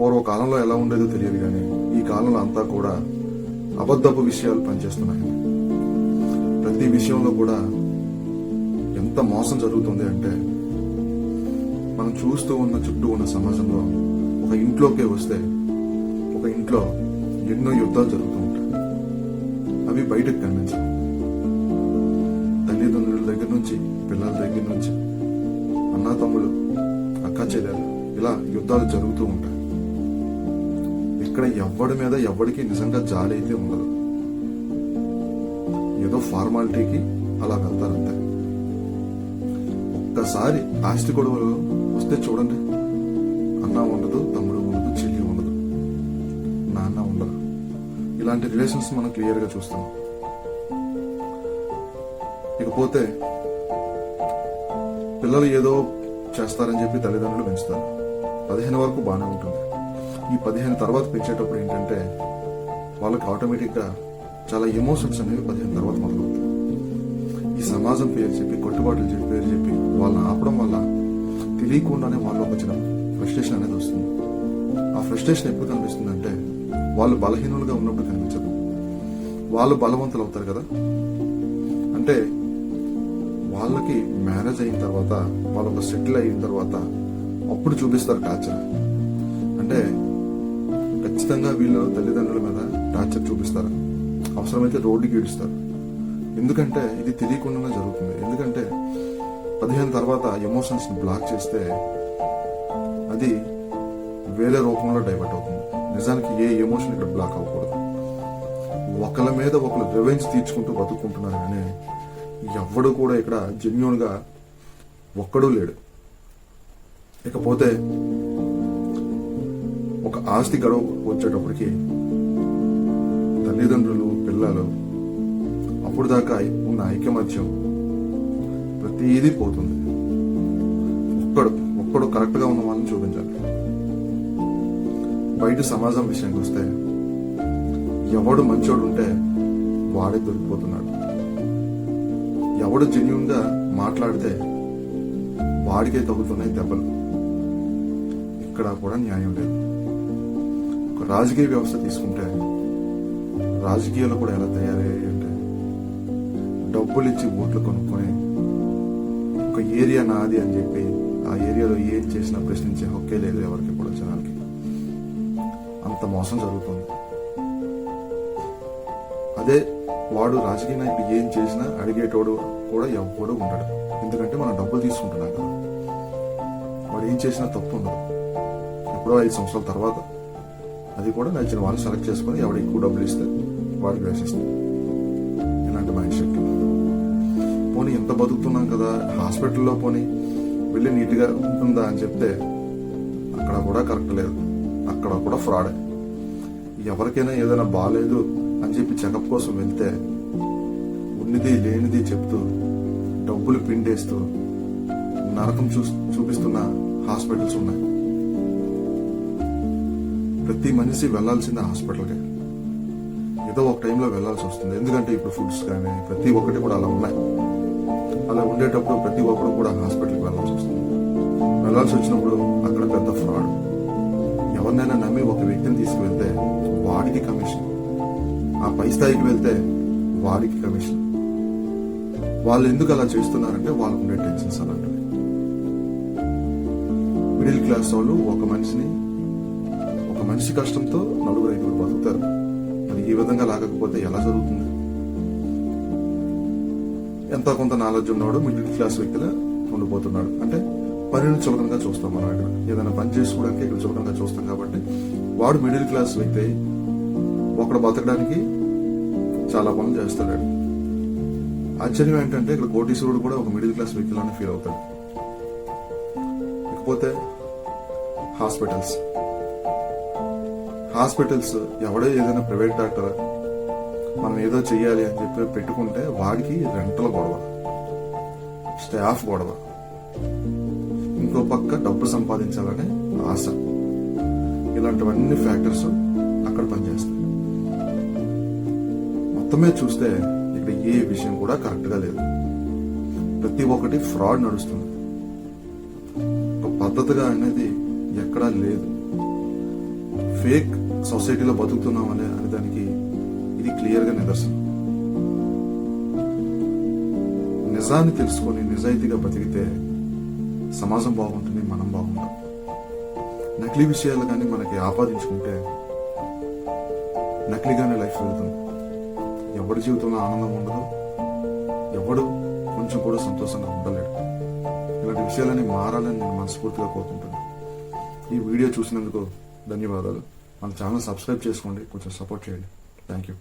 పూర్వకాలంలో ఎలా ఉండేదో తెలియదు కానీ ఈ కాలంలో అంతా కూడా అబద్ధపు విషయాలు పనిచేస్తున్నాయి. ప్రతి విషయంలో కూడా ఎంత మోసం జరుగుతుంది అంటే మనం చూస్తూ ఉన్న చుట్టూ ఉన్న సమాజంలో ఒక ఇంట్లోకే వస్తే ఒక ఇంట్లో ఎన్నో యుద్ధాలు జరుగుతూ ఉంటాయి. అవి బయటకు కనిపించవు. తల్లిదండ్రుల దగ్గర నుంచి పిల్లల దగ్గర నుంచి అన్నా తమ్ముడు అక్క చెల్లెలు ఇలా యుద్ధాలు జరుగుతూ ఉంటాయి. ఇక్కడ ఎవ్వడి మీద ఎవ్వడికి నిజంగా జాలి అయితే ఉండదు. ఏదో ఫార్మాలిటీకి అలా వెళ్తారంతే. ఒక్కసారి ఆస్తి గొడవలు వస్తే చూడండి. అన్న ఉండదు తమ్ముడు ఉండదు చెల్లి ఉండదు నాన్న ఉండదు ఇలాంటి రిలేషన్స్ మనం క్లియర్గా చూస్తాం. ఇకపోతే పిల్లలు ఏదో చేస్తారని చెప్పి తల్లిదండ్రులు పెంచుతారు. పదిహేను వరకు బాగానే ఉంటుంది. ఈ పదిహేను తర్వాత పెంచేటప్పుడు ఏంటంటే వాళ్ళకి ఆటోమేటిక్గా చాలా ఎమోషన్స్ అనేవి పదిహేను తర్వాత మొదలవుతాయి. ఈ సమాజం పేరు చెప్పి కొట్టుబాట్లు చెప్పి పేరు చెప్పి వాళ్ళని ఆపడం వల్ల తెలియకుండానే వాళ్ళకి వచ్చిన ఫ్రస్ట్రేషన్ అనేది వస్తుంది. ఆ ఫ్రస్ట్రేషన్ ఎప్పుడు కనిపిస్తుందంటే వాళ్ళు బలహీనులుగా ఉన్నప్పుడు కనిపించదు. వాళ్ళు బలవంతులు అవుతారు కదా. అంటే వాళ్ళకి మ్యారేజ్ అయిన తర్వాత వాళ్ళు ఒక సెటిల్ అయిన తర్వాత అప్పుడు చూపిస్తారు టార్చర్ అంటే ఖచ్చితంగా వీళ్ళు తల్లిదండ్రుల మీద టార్చర్ చూపిస్తారు. అవసరమైతే రోడ్డుకి ఈడుస్తారు ఎందుకంటే ఇది తెలియకుండానే జరుగుతుంది. ఎందుకంటే పదిహేను తర్వాత ఎమోషన్స్ని బ్లాక్ చేస్తే అది వేరే రూపంలో డైవర్ట్ అవుతుంది. నిజానికి ఏ ఎమోషన్ ఇక్కడ బ్లాక్ అవ్వకూడదు. ఒకళ్ళ మీద ఒకరు రివెంజ్ తీర్చుకుంటూ బతుకుంటున్నారు కానీ ఎవ్వడు కూడా ఇక్కడ జెన్యున్గా ఒక్కడూ లేడు. ఇకపోతే ఒక ఆస్తి గడవ వచ్చేటప్పటికి తల్లిదండ్రులు పిల్లలు అప్పుడు దాకా ఉన్న ఐకమత్యం ప్రతిదీ పోతుంది. ఒక్కడు ఒక్కడు కరెక్ట్గా ఉన్న వాళ్ళని చూపించాలి. బయట సమాజం విషయానికి వస్తే ఎవడు మంచోడు ఉంటే వాడే దొరికిపోతున్నాడు. ఎవడు జెన్యున్గా మాట్లాడితే వాడికే తగ్గుతున్నాయి దెబ్బలు. ఇక్కడ కూడా న్యాయం లేదు. ఒక రాజకీయ వ్యవస్థ తీసుకుంటే రాజకీయాలు కూడా ఎలా తయారయ్యాయి అంటే డబ్బులు ఇచ్చి ఓట్లు కొనుక్కొని ఒక ఏరియా నాది అని చెప్పి ఆ ఏరియాలో ఏం చేసినా ప్రశ్నించే హక్కే లేదు ఎవరికి కూడా జనాలకి. అంత మోసం జరుగుతుంది. అదే వాడు రాజకీయ నాయకుడు ఏం చేసినా అడిగేటోడు కూడా ఎవ్వడు ఉంటాడు ఎందుకంటే మనం డబ్బులు తీసుకుంటున్నాం కదా. వాడు ఏం చేసినా తప్పు ఉండదు. ఎప్పుడో ఐదు సంవత్సరాల తర్వాత అది కూడా నచ్చిన వాళ్ళు సెలెక్ట్ చేసుకొని ఎవడు ఎక్కువ డబ్బులు ఇస్తే వాడికి వేసేస్తాం. ఇలాంటి మైండ్ సెట్ పోనీ ఎంత బతుకుతున్నాం కదా హాస్పిటల్లో పోనీ వెళ్ళి నీట్గా ఉంటుందా అని చెప్తే అక్కడ కూడా కరెక్ట్ లేదు. అక్కడ కూడా ఫ్రాడే ఎవరికైనా ఏదైనా బాగాలేదు అని చెప్పి చెకప్ కోసం వెళ్తే ఉన్నది లేనిది చెప్తూ డబ్బులు పిండేస్తూ నరకం చూ చూపిస్తున్న హాస్పిటల్స్ ఉన్నాయి. ప్రతి మనిషి వెళ్ళాల్సిందే హాస్పిటల్కి. ఏదో ఒక టైంలో వెళ్ళాల్సి వస్తుంది. ఎందుకంటే ఇప్పుడు ఫుడ్స్ కానీ ప్రతి ఒక్కటి కూడా అలా ఉన్నాయి. అలా ఉండేటప్పుడు ప్రతి ఒక్కరు కూడా హాస్పిటల్కి వెళ్ళాల్సి వస్తుంది. వెళ్ళాల్సి వచ్చినప్పుడు అక్కడ పెద్ద ఫ్రాడ్. ఎవరినైనా నమ్మి ఒక వ్యక్తిని తీసుకువెళ్తే వాడికి కమిషన్. ఆ పై స్థాయికి వెళ్తే వాడికి కమిషన్. వాళ్ళు ఎందుకు అలా చేస్తున్నారంటే వాళ్ళకు ఉండే టెన్షన్స్ అలాంటివి. మిడిల్ క్లాస్ వాళ్ళు ఒక మనిషిని ఒక మనిషి కష్టంతో నలుగురు ఐదుగురు బతుకుతారు. మరి ఈ విధంగా లాగకపోతే ఎలా జరుగుతుంది? ఎంత కొంత నాలెడ్జ్ ఉన్నవాడు మిడిల్ క్లాస్ వ్యక్తిలా ఉండిపోతున్నాడు. అంటే పనిని చులకనగా చూస్తాం మనం ఇక్కడ ఏదైనా పని చేసుకోవడానికి ఇక్కడ చులకనగా చూస్తాం కాబట్టి వాడు మిడిల్ క్లాస్ వ్యక్తి ఒకడు బతకడానికి చాలా పనులు చేస్తాడు. ఆశ్చర్యం ఏంటంటే ఇక్కడ కోటీశ్వరుడు కూడా ఒక మిడిల్ క్లాస్ వ్యక్తిలోనే ఫీల్ అవుతాడు. ఇకపోతే హాస్పిటల్స్. హాస్పిటల్స్ ఎవడో ఏదైనా ప్రైవేట్ డాక్టర్ మనం ఏదో చెయ్యాలి అని చెప్పి పెట్టుకుంటే వాడికి రెంటల గొడవ స్టాఫ్ గొడవ ఇంకో పక్క డబ్బు సంపాదించాలనే ఆశ. ఇలాంటివన్నీ ఫ్యాక్టర్స్ అక్కడ పనిచేస్తాయి. మొత్తమే చూస్తే ఇక్కడ ఏ విషయం కూడా కరెక్ట్గా లేదు. ప్రతి ఒక్కటి ఫ్రాడ్ నడుస్తుంది. ఒక పద్ధతిగా అనేది ఎక్కడా లేదు. ఫేక్ సొసైటీలో బతుకుతున్నామని అనే దానికి ఇది క్లియర్గా నిదర్శనం. నిజాన్ని తెలుసుకొని నిజాయితీగా బతికితే సమాజం బాగుంటుంది మనం బాగుంటాం. నకిలీ విషయాలు కానీ మనకి ఆపాదించుకుంటే నకిలీగానే లైఫ్ వెళ్తుంది. ఎవడి జీవితంలో ఆనందం ఉండదు ఎవడు కొంచెం కూడా సంతోషంగా ఉండలేడు. ఇలాంటి విషయాలని మారాలని నేను మనస్ఫూర్తిగా కోరుకుంటున్నాను. ఈ వీడియో చూసినందుకు ధన్యవాదాలు. మన ఛానల్ సబ్స్క్రైబ్ చేసుకోండి. కొంచెం సపోర్ట్ చేయండి. Thank you